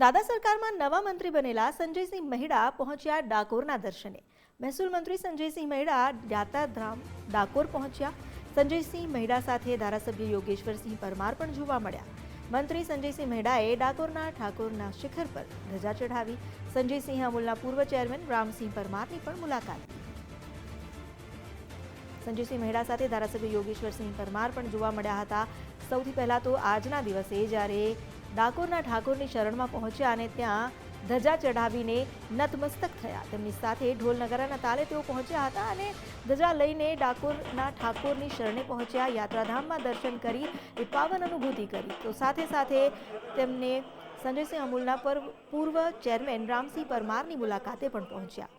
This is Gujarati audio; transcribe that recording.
દાદા સરકારમાં નવા મંત્રી બનેલા સંજયસિંહ મહેડા પહોંચ્યા ડાકોરના દર્શને. મહેસૂલ મંત્રી સંજયસિંહ મહેડા યાત્રાધામ ડાકોર પહોંચ્યા. સંજયસિંહ મહેડા સાથે ધારાસભ્ય યોગેશ્વરસિંહ પરમાર પણ જોવા મળ્યા. મંત્રી સંજયસિંહ મહેડાએ ડાકોરના ઠાકોરના શિખર પર ધજા ચઢાવી. સંજયસિંહ અમૂલના પૂર્વ ચેરમેન રામસિંહ પરમારની પણ મુલાકાત. સંજયસિંહ મહેડા સાથે ધારાસભ્ય યોગેશ્વરસિંહ પરમાર પણ જોવા મળ્યા હતા. સૌથી પહેલાં તો આજના દિવસે જ્યારે ડાકોરના ઠાકોરની શરણમાં પહોંચ્યા અને ત્યાં ધજા ચઢાવીને નતમસ્તક થયા. તેમની સાથે ઢોલ નગારાના તાલે તેઓ પહોંચ્યા હતા અને ધજા લઈને ડાકોરના ઠાકોરની શરણે પહોંચ્યા. યાત્રાધામમાં દર્શન કરી, એ પાવન અનુભૂતિ કરી. તો સાથે સાથે તેમને સંજયસિંહ અમૂલના પર પૂર્વ ચેરમેન રામસિંહ પરમારની મુલાકાતે પણ પહોંચ્યા.